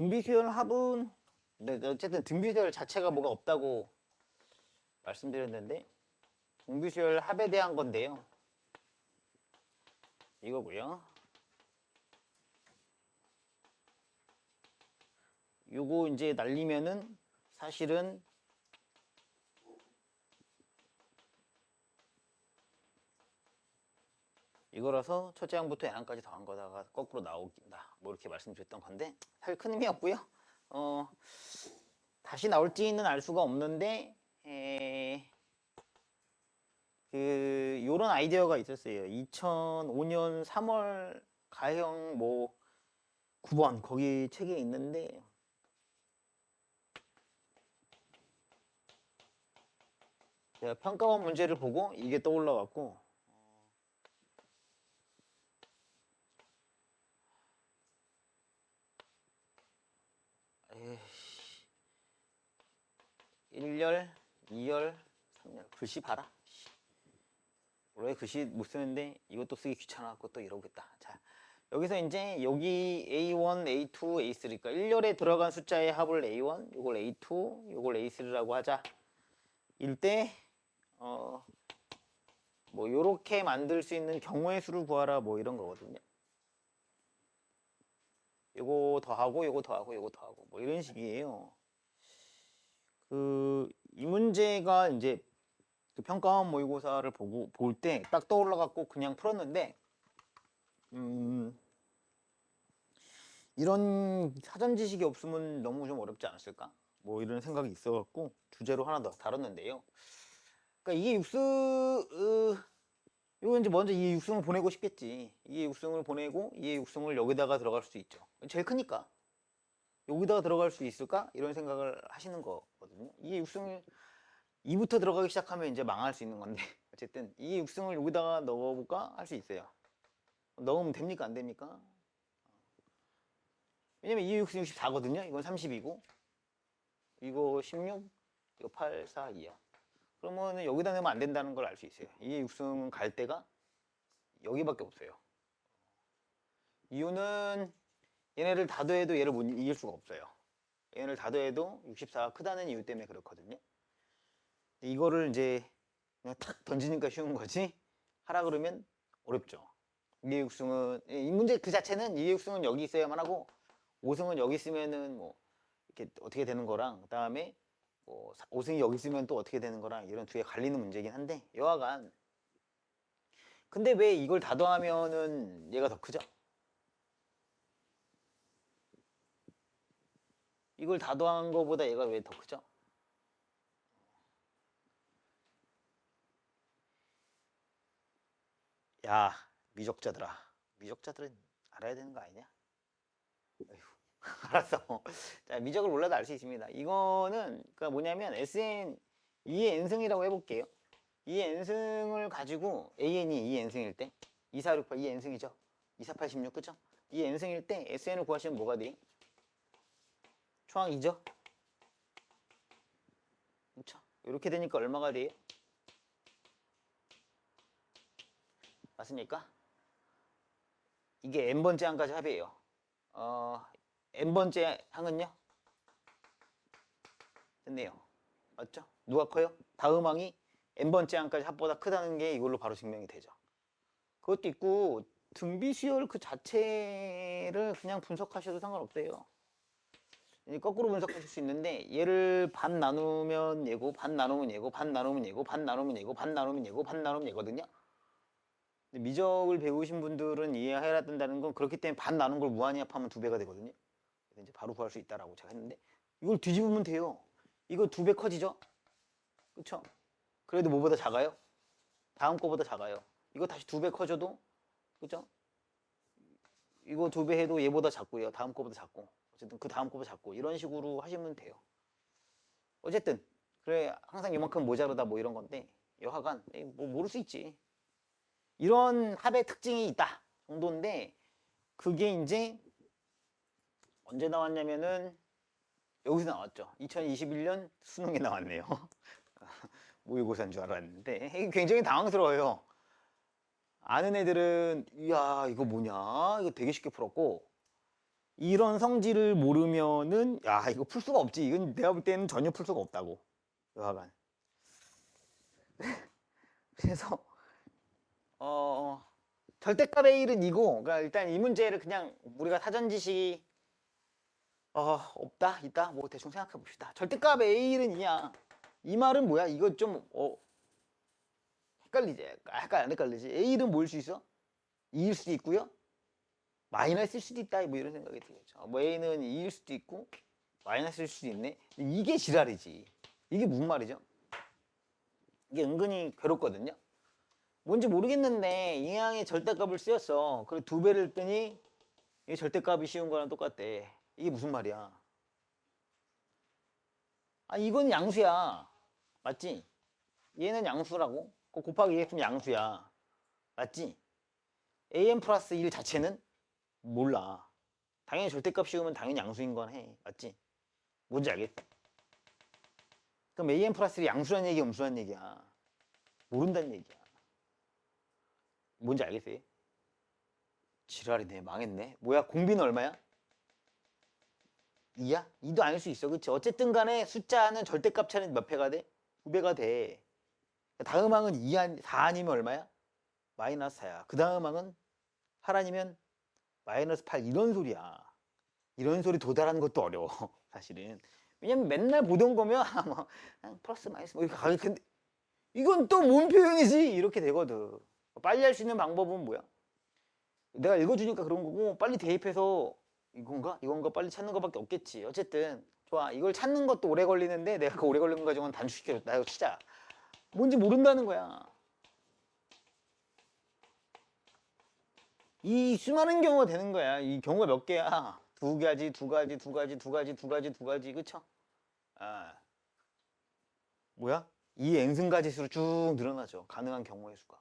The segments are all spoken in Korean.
등비수열 합은 네, 어쨌든 등비수열 자체가 뭐가 없다고 말씀드렸는데 등비수열 합에 대한 건데요. 이거고요. 요거 이제 날리면은 사실은 이거라서 첫째 항부터 애항까지 더한 거다가 거꾸로 나오긴다. 뭐 이렇게 말씀드렸던 건데 사실 큰 의미 없고요. 어, 다시 나올지는 알 수가 없는데 에, 그 요런 아이디어가 있었어요. 2005년 3월 가형 뭐 9번 거기 책에 있는데 제가 평가원 문제를 보고 이게 떠올라 갖고 에이씨. 1열, 2열, 3열. 글씨 봐라. 씨. 원래 글씨 못 쓰는데 이것도 쓰기 귀찮아갖고 또 이러고 있다. 자, 여기서 이제 여기 A1, A2, A3. 그러니까 1열에 들어간 숫자의 합을 A1, 이걸 A2, 이걸 A3라고 하자. 일 때, 어, 뭐, 요렇게 만들 수 있는 경우의 수를 구하라. 뭐 이런 거거든요. 요거 더하고 요거 더하고 요거 더하고 뭐 이런 식이에요. 그 이 문제가 이제 그 평가원 모의고사를 보고 볼 때 딱 떠올라 갖고 그냥 풀었는데 음 이런 사전 지식이 없으면 너무 좀 어렵지 않았을까? 뭐 이런 생각이 있어 갖고 주제로 하나 더 다뤘는데요. 그러니까 이게 육수 으, 이거 이제 먼저 이 육승을 보내고 싶겠지. 이 육승을 보내고 이 육승을 여기다가 들어갈 수 있죠. 제일 크니까. 여기다가 들어갈 수 있을까? 이런 생각을 하시는 거거든요. 이 육승을 2부터 들어가기 시작하면 이제 망할 수 있는 건데 어쨌든 이 육승을 여기다가 넣어볼까? 할 수 있어요. 넣으면 됩니까? 안 됩니까? 왜냐면 이 육승 64거든요. 이건 30이고 이거 16, 이거 8, 4, 2야. 그러면 여기다 넣으면 안 된다는 걸 알 수 있어요. 이 육승 갈 데가 여기밖에 없어요. 이유는 얘네를 다 더해도 얘를 못 이길 수가 없어요. 얘네를 다 더해도 64가 크다는 이유 때문에 그렇거든요. 이거를 이제 그냥 탁 던지니까 쉬운 거지 하라 그러면 어렵죠. 이의 육승은 이 문제 그 자체는 이의 육승은 여기 있어야만 하고 5승은 여기 있으면은 뭐 이렇게 어떻게 되는 거랑 그다음에 뭐 5승이 여기 있으면 또 어떻게 되는 거랑 이런 두 개 갈리는 문제긴 한데 여하간 근데 왜 이걸 다 더하면은 얘가 더 크죠? 이걸 다 더한 거보다 얘가 왜 더 크죠? 야 미적자들아 미적자들은 알아야 되는 거 아니냐? 어휴, 알았어. 자, 미적을 몰라도 알 수 있습니다. 이거는 그러니까 뭐냐면 SN 2의 n승이라고 해볼게요. 2의 n승을 가지고 AN이 2의 n승일 때 2468, 2의 n승이죠. 2486 그죠? 2의 n승일 때 SN을 구하시면 뭐가 돼요? 초항 2죠? 그렇죠? 이렇게 되니까 얼마가 돼요? 맞습니까? 이게 n번째 항까지 합이에요. 어, n번째 항은요? 됐네요. 맞죠? 누가 커요? 다음 항이 n번째 항까지 합보다 크다는 게 이걸로 바로 증명이 되죠. 그것도 있고 등비 수열 그 자체를 그냥 분석하셔도 상관없대요. 거꾸로 분석하실 수 있는데 얘를 반 나누면 얘고 반 나누면 얘고 반 나누면 얘고 반 나누면 얘고 반 나누면 얘고 반 나누면 얘거든요. 미적을 배우신 분들은 이해해야 된다는 건 그렇기 때문에 반 나눈 걸 무한히 합하면 두 배가 되거든요. 이제 바로 구할 수 있다라고 제가 했는데 이걸 뒤집으면 돼요. 이거 두 배 커지죠? 그쵸? 그래도 뭐보다 작아요? 다음 거보다 작아요. 이거 다시 두 배 커져도 그죠? 이거 두 배 해도 얘보다 작고요. 다음 거보다 작고 어쨌든 그 다음 거보다 작고 이런 식으로 하시면 돼요. 어쨌든 그래 항상 이만큼 모자르다 뭐 이런 건데 여하간 뭐 모를 수 있지. 이런 합의 특징이 있다 정도인데 그게 이제 언제 나왔냐면은 여기서 나왔죠. 2021년 수능에 나왔네요. 모의고사인 줄 알았는데 굉장히 당황스러워요. 아는 애들은 이야 이거 뭐냐 이거 되게 쉽게 풀었고 이런 성질을 모르면은 야 이거 풀 수가 없지. 이건 내가 볼 때는 전혀 풀 수가 없다고. 여하간. 그래서 어 절대값 A는 이고 그러니까 일단 이 문제를 그냥 우리가 사전 지식이 어 없다 있다 뭐 대충 생각해 봅시다. 절대값 A는 이냐? 이 말은 뭐야? 이거 좀 어, 헷갈리지? 약간 안 헷갈리지? A는 뭐일 수 있어? 2일 수도 있고요. 마이너스일 수도 있다. 뭐 이런 생각이 들겠죠. 뭐 A는 2일 수도 있고 마이너스일 수도 있네. 이게 지랄이지. 이게 무슨 말이죠? 이게 은근히 괴롭거든요. 뭔지 모르겠는데 이 양의 절대값을 쓰였어. 그리고 두 배를 했더니 이게 절대값이 쉬운 거랑 똑같대. 이게 무슨 말이야? 아 이건 양수야. 맞지? 얘는 양수라고. 그 곱하기 2 했으면 양수야. 맞지? am 플러스 1 자체는 몰라. 당연히 절대값 씌우면 당연히 양수인 건 해. 맞지? 뭔지 알겠어? 그럼 am 플러스 1이 양수란 얘기야, 음수란 얘기야? 모른다는 얘기야. 뭔지 알겠어요? 지랄이네, 망했네. 뭐야, 공비는 얼마야? 2야? 2도 아닐 수 있어, 그치? 어쨌든 간에 숫자는 절대값 차는 몇 배가 돼? 2배가 돼. 다음 항은 2 아니, 4 아니면 얼마야? 마이너스 4야. 그 다음 항은 8 아니면 마이너스 8 이런 소리야. 이런 소리 도달하는 것도 어려워. 사실은. 왜냐면 맨날 보던 거면 아, 뭐 그냥 플러스 마이너스 뭐 이렇게 가겠 근데 이건 또 뭔 표현이지? 이렇게 되거든. 빨리 할 수 있는 방법은 뭐야? 내가 읽어주니까 그런 거고 빨리 대입해서 이건가? 이건가? 빨리 찾는 거밖에 없겠지. 어쨌든 좋아. 이걸 찾는 것도 오래 걸리는데 내가 그 오래 걸리는 거 가지고는 단축시켜줬다. 이거 진짜 뭔지 모른다는 거야. 이 수많은 경우가 되는 거야. 이 경우가 몇 개야? 두 가지, 두 가지, 두 가지, 두 가지, 두 가지, 두 가지, 그쵸? 아, 뭐야? 이 n승가지 수로 쭉 늘어나죠. 가능한 경우의 수가.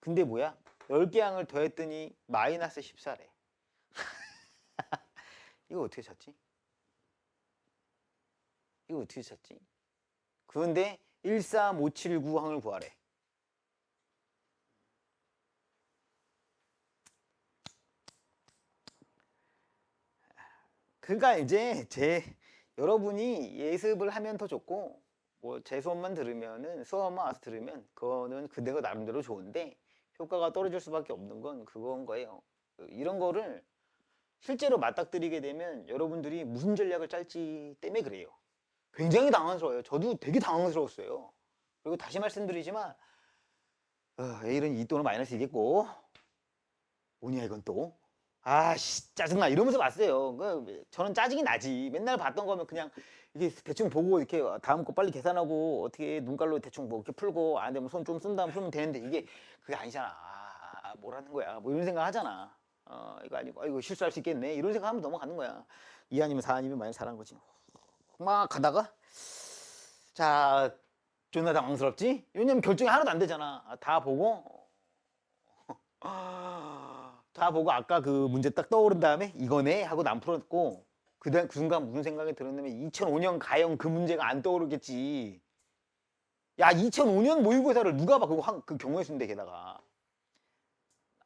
근데 뭐야? 10개 항을 더했더니 마이너스 14래. 이거 어떻게 찾지? 이거 어떻게 찾지? 그런데 13579 항을 구하래. 그러니까 이제 제 여러분이 예습을 하면 더 좋고 뭐 제 수업만 들으면은 수업만 와서 들으면 그거는 그대가 나름대로 좋은데 효과가 떨어질 수밖에 없는 건 그건 거예요. 그 이런 거를 실제로 맞닥뜨리게 되면 여러분들이 무슨 전략을 짤지 때문에 그래요. 굉장히 당황스러워요. 저도 되게 당황스러웠어요. 그리고 다시 말씀드리지만 어, A는 2 또는 마이너스 이겠고 뭐냐 이건 또 아씨 짜증나 이러면서 봤어요. 그 저는 짜증이 나지. 맨날 봤던 거면 그냥 이게 대충 보고 이렇게 다음 거 빨리 계산하고 어떻게 눈깔로 대충 뭐 이렇게 풀고 안 되면 손 좀 쓴 다음 풀면 되는데 이게 그게 아니잖아. 아, 뭐라는 거야. 뭐 이런 생각 하잖아. 어 이거 아니고 아, 이거 실수할 수 있겠네. 이런 생각하면 넘어가는 거야. 2 아니면 4 아니면 마이너스 4라는 거지. 막 가다가 자 존나 당황스럽지? 왜냐면 결정이 하나도 안 되잖아. 아, 다 보고 다 보고 아까 그 문제 딱 떠오른 다음에 이거네 하고 난 풀었고 그다음 그 순간 무슨 생각이 들었냐면 2005년 가형 그 문제가 안 떠오르겠지. 야 2005년 모의고사를 누가 봐 그거 한, 그 경우의 수인데 게다가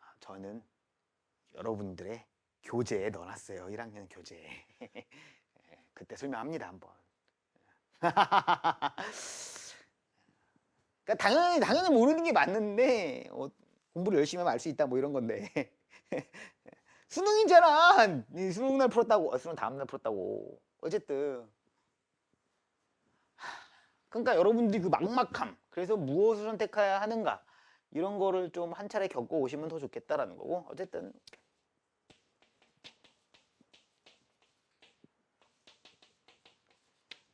아, 저는 여러분들의 교재에 넣어놨어요 1학년 교재에 그때 설명합니다 한번. 그러니까 당연히 당연히 모르는 게 맞는데 어, 공부를 열심히 하면 알 수 있다 뭐 이런 건데 수능이잖아. 이 수능 날 풀었다고. 어, 수능 다음 날 풀었다고. 어쨌든. 그러니까 여러분들이 그 막막함. 그래서 무엇을 선택해야 하는가. 이런 거를 좀 한 차례 겪고 오시면 더 좋겠다라는 거고. 어쨌든.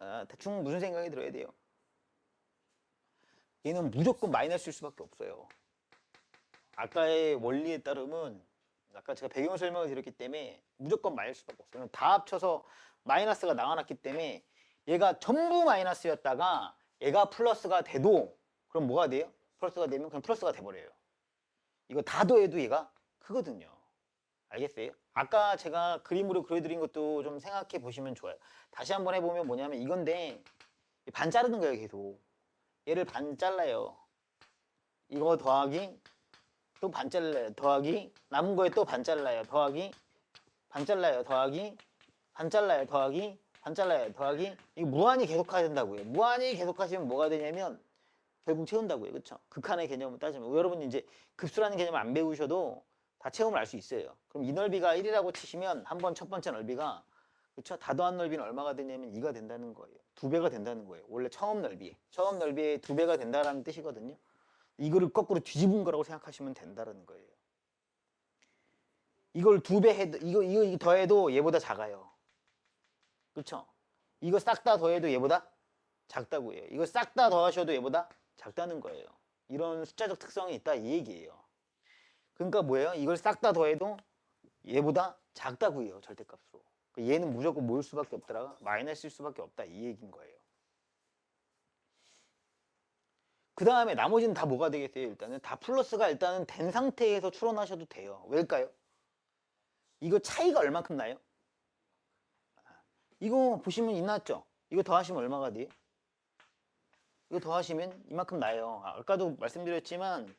아, 대충 무슨 생각이 들어야 돼요? 얘는 무조건 마이너스일 수밖에 없어요. 아까의 원리에 따르면 아까 제가 배경 설명을 드렸기 때문에 무조건 마이너스 수밖에 없어요. 다 합쳐서 마이너스가 나와놨기 때문에 얘가 전부 마이너스였다가 얘가 플러스가 돼도 그럼 뭐가 돼요? 플러스가 되면 그냥 플러스가 돼버려요. 이거 다 더해도 얘가 크거든요. 알겠어요? 아까 제가 그림으로 그려드린 것도 좀 생각해 보시면 좋아요. 다시 한번 해보면 뭐냐면 이건데 반 자르는 거예요 계속. 얘를 반 잘라요. 이거 더하기 또 반 잘라요. 더하기 남은 거에 또 반 잘라요. 더하기 반 잘라요 더하기 반 잘라요 더하기 반 잘라요 더하기 이거 무한히 계속 해야 된다고요 무한히 계속 하시면 뭐가 되냐면 결국 채운다고요 그렇죠 극한의 개념을 따지면 여러분 이제 급수라는 개념 안 배우셔도 다 체험을 알 수 있어요 그럼 이 넓이가 1이라고 치시면 한 번 첫 번째 넓이가 그렇죠 다 더한 넓이는 얼마가 되냐면 2가 된다는 거예요 두 배가 된다는 거예요 원래 처음 넓이 처음 넓이의 두 배가 된다라는 뜻이거든요 이거를 거꾸로 뒤집은 거라고 생각하시면 된다는 거예요 이걸 두 배 해도 이거 이거 더해도 얘보다 작아요. 그렇죠? 이거 싹 다 더해도 얘보다 작다고 해요. 이거 싹 다 더하셔도 얘보다 작다는 거예요. 이런 숫자적 특성이 있다 이 얘기예요. 그러니까 뭐예요? 이걸 싹 다 더해도 얘보다 작다고 해요. 절대값으로. 그 얘는 무조건 모일 수밖에 없더라. 마이너스일 수밖에 없다 이 얘기인 거예요. 그 다음에 나머지는 다 뭐가 되겠어요? 일단은 다 플러스가 일단은 된 상태에서 추론하셔도 돼요. 왜일까요? 이거 차이가 얼만큼 나요? 이거 보시면 이났죠? 이거 더하시면 얼마가 돼요? 이거 더하시면 이만큼 나요. 아, 아까도 말씀드렸지만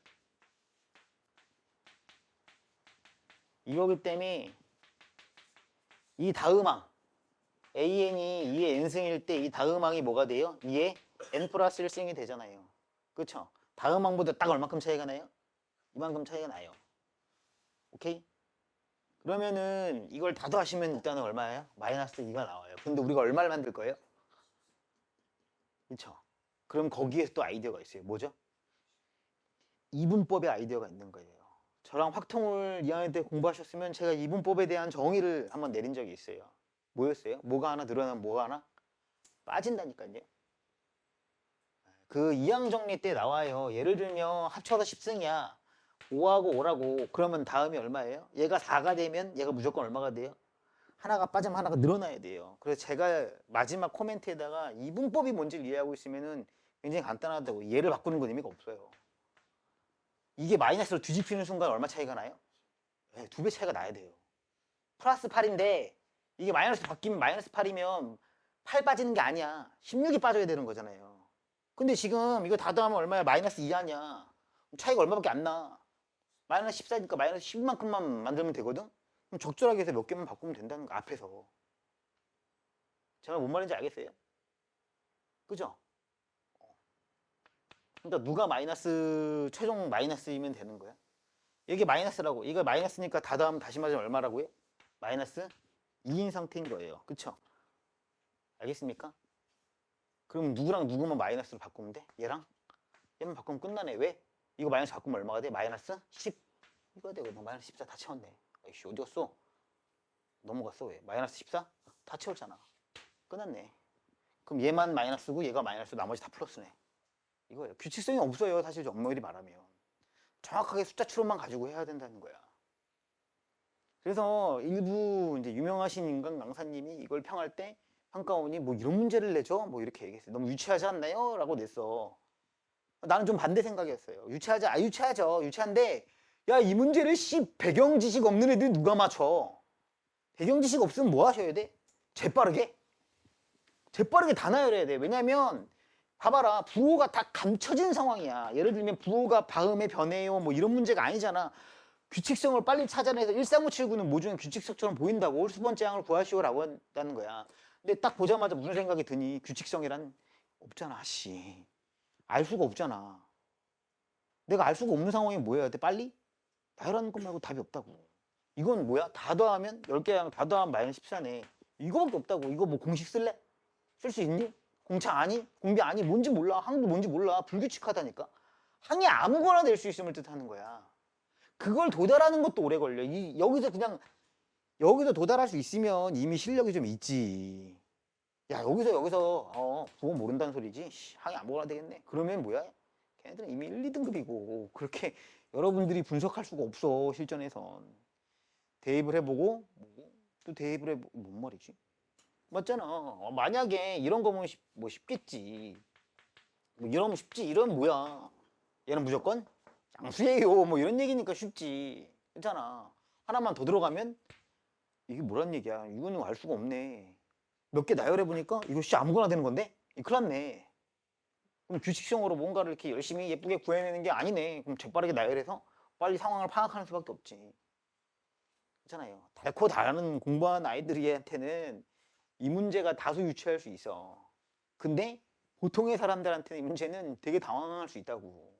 이거기 때문에 이 다음항 an이 2의 n승일 때 이 다음항이 뭐가 돼요? 2의 n 플러스 1승이 되잖아요. 그렇죠? 다음항보다 딱 얼마큼 차이가 나요? 이만큼 차이가 나요. 오케이? 그러면은 이걸 다 더하시면 일단은 얼마예요? 마이너스 2가 나와요. 근데 우리가 얼마를 만들 거예요? 그렇죠? 그럼 거기에 또 아이디어가 있어요. 뭐죠? 이분법의 아이디어가 있는 거예요. 저랑 확통을 2학년 때 공부하셨으면 제가 이분법에 대한 정의를 한번 내린 적이 있어요. 뭐였어요? 뭐가 하나 늘어나면 뭐가 하나 빠진다니까요. 그 이항 정리 때 나와요. 예를 들면 합쳐서 10승이야. 5하고 5라고 그러면 다음이 얼마예요? 얘가 4가 되면 얘가 무조건 얼마가 돼요? 하나가 빠지면 하나가 늘어나야 돼요. 그래서 제가 마지막 코멘트에다가 이분법이 뭔지를 이해하고 있으면은 굉장히 간단하다고 얘를 바꾸는 건 의미가 없어요. 이게 마이너스로 뒤집히는 순간 얼마 차이가 나요? 네, 두배 차이가 나야 돼요. 플러스 8인데 이게 마이너스 바뀌면 마이너스 8이면 8 빠지는 게 아니야. 16이 빠져야 되는 거잖아요. 근데 지금 이거 다 더하면 얼마야? 마이너스 2 아니야. 차이가 얼마밖에 안 나. 마이너스 14니까 마이너스 10만큼만 만들면 되거든? 그럼 적절하게 해서 몇 개만 바꾸면 된다는 거 앞에서. 제가 뭔 말인지 알겠어요? 그죠? 그러니까 누가 마이너스 최종 마이너스이면 되는 거야. 이게 마이너스라고. 이거 마이너스니까 다 더하면 다시 맞으면 얼마라고요? 마이너스 2인 상태인 거예요. 그쵸? 알겠습니까? 그럼 누구랑 누구만 마이너스로 바꾸면 돼? 얘랑? 얘만 바꾸면 끝나네. 왜? 이거 마이너스 바꾸면 얼마가 돼? 마이너스 10. 이거 되고 마이너스 14 다 채웠네. 아이씨 어디 갔어? 넘어갔어 왜? 마이너스 14? 다 채웠잖아. 끝났네. 그럼 얘만 마이너스고 얘가 마이너스 나머지 다 플러스네. 이거예요. 규칙성이 없어요. 사실 엄밀히 말하면. 정확하게 숫자 추론만 가지고 해야 된다는 거야. 그래서 일부 이제 유명하신 인간 강사님이 이걸 평할 때 평가원이 뭐 이런 문제를 내죠? 뭐 이렇게 얘기했어요. 너무 유치하지 않나요? 라고 냈어. 나는 좀 반대 생각이었어요. 유치하지, 아, 유치하죠. 유치한데, 야, 이 문제를 씨, 배경 지식 없는 애들이 누가 맞춰? 배경 지식 없으면 뭐 하셔야 돼? 재빠르게? 재빠르게 다 나열해야 돼. 왜냐면, 봐봐라. 부호가 다 감춰진 상황이야. 예를 들면, 부호가 바음에 변해요. 뭐 이런 문제가 아니잖아. 규칙성을 빨리 찾아내서 13579는 모종의 규칙성처럼 보인다고 홀수 번째 항을 구하시오라고 한다는 거야. 근데 딱 보자마자 무슨 생각이 드니? 규칙성이란 없잖아, 씨. 알 수가 없잖아. 내가 알 수가 없는 상황이 뭐여야 돼? 빨리? 나열하는 것 말고 답이 없다고. 이건 뭐야? 다 더하면 10개랑 다 더하면 마이너스 14네. 이거밖에 없다고. 이거 뭐 공식 쓸래? 쓸 수 있니? 공차 아니? 공비 아니? 뭔지 몰라. 항도 뭔지 몰라. 불규칙하다니까. 항이 아무거나 될 수 있음을 뜻하는 거야. 그걸 도달하는 것도 오래 걸려. 이, 여기서 그냥 여기서 도달할 수 있으면 이미 실력이 좀 있지. 야 여기서 여기서 어 부호 모른다는 소리지 씨, 항이 안 먹어야 되겠네 그러면 뭐야 걔네들은 이미 1, 2등급이고 그렇게 여러분들이 분석할 수가 없어 실전에선 대입을 해보고 또 대입을 해보고 뭔 말이지 맞잖아 어, 만약에 이런 거면 쉽, 뭐 쉽겠지 뭐 이러면 쉽지 이런 뭐야 얘는 무조건 양수예요 뭐 이런 얘기니까 쉽지 괜찮아 하나만 더 들어가면 이게 뭐란 얘기야 이거는 알 수가 없네 몇 개 나열해 보니까 이거 씨 아무거나 되는 건데? 이 큰일 났네. 그럼 규칙성으로 뭔가를 이렇게 열심히 예쁘게 구해내는 게 아니네. 그럼 재빠르게 나열해서 빨리 상황을 파악하는 수밖에 없지. 그렇잖아요. 달코 다른 공부하는 아이들한테는 이 문제가 다소 유치할 수 있어. 근데 보통의 사람들한테는 이 문제는 되게 당황할 수 있다고.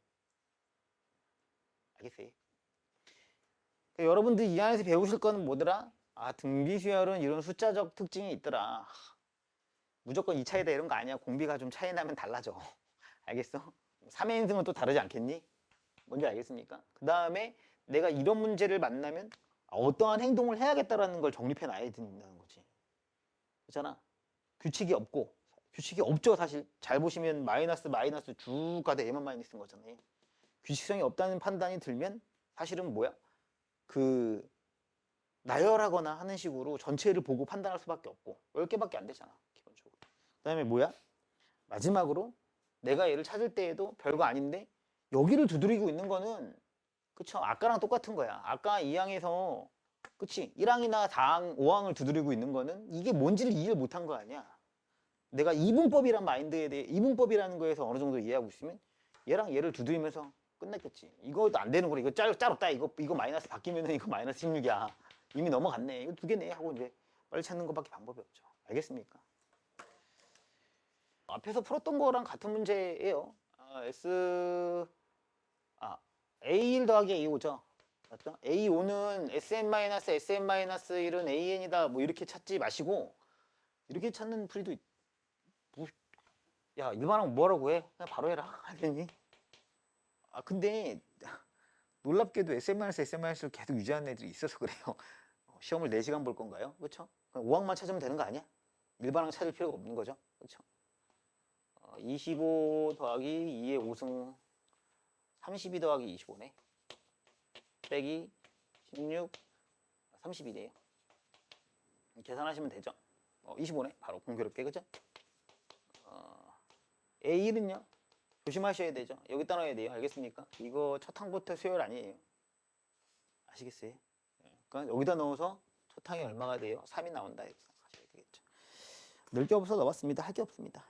알겠어요? 그러니까 여러분들 이 안에서 배우실 거는 뭐더라? 아, 등비 수열은 이런 숫자적 특징이 있더라. 하, 무조건 2차이다 이런 거 아니야. 공비가 좀 차이 나면 달라져. 알겠어? 3의 인승은 또 다르지 않겠니? 뭔지 알겠습니까? 그 다음에 내가 이런 문제를 만나면 어떠한 행동을 해야겠다라는 걸 정립해 놔야 된다는 거지. 그렇잖아. 규칙이 없고 규칙이 없죠 사실. 잘 보시면 마이너스 마이너스 쭉 가다 얘만 마이너스인 거잖아요. 규칙성이 없다는 판단이 들면 사실은 뭐야? 그 나열하거나 하는 식으로 전체를 보고 판단할 수밖에 없고 10개밖에 안 되잖아 기본적으로 그 다음에 뭐야? 마지막으로 내가 얘를 찾을 때에도 별거 아닌데 여기를 두드리고 있는 거는 그쵸 아까랑 똑같은 거야 아까 2항에서 그치? 1항이나 4항, 5항을 두드리고 있는 거는 이게 뭔지를 이해를 못한 거 아니야. 내가 이분법이란 마인드에 대해 이분법이라는 거에서 어느 정도 이해하고 있으면 얘랑 얘를 두드리면서 끝냈겠지. 이거도 안 되는 거라 이거 짤, 짤 없다. 이거 이거 마이너스 바뀌면은 이거 마이너스 16이야. 이미 넘어갔네. 이거 두 개네 하고 이제 빨리 찾는 것밖에 방법이 없죠. 알겠습니까? 앞에서 풀었던 거랑 같은 문제예요. 아, S 아 A1 더하기 A5죠 맞죠? A5는 SM-SM-1은 AN이다 뭐 이렇게 찾지 마시고 이렇게 찾는 풀이도 있... 뭐... 야 일반항 뭐라고 해? 그냥 바로 해라 알겠니? 아 근데 놀랍게도 SM-를 계속 유지하는 애들이 있어서 그래요 어, 시험을 4시간 볼 건가요? 그렇죠? 5항만 찾으면 되는 거 아니야? 일반항 찾을 필요가 없는 거죠 그렇죠? 어, 25 더하기 2의 5승 32 더하기 25네 빼기 16 32네요. 계산하시면 되죠? 어, 25네. 바로 공교롭게 그죠? 어, A1은요? 조심하셔야 되죠? 여기다 넣어야 돼요. 알겠습니까? 이거 첫 항부터 수열 아니에요. 아시겠어요? 예, 그러니까 여기다 넣어서 첫 항이 얼마가 돼요? 3이 나온다 이렇게 생각하셔야 되겠죠. 넣을 게 없어서 넣었습니다. 할 게 없습니다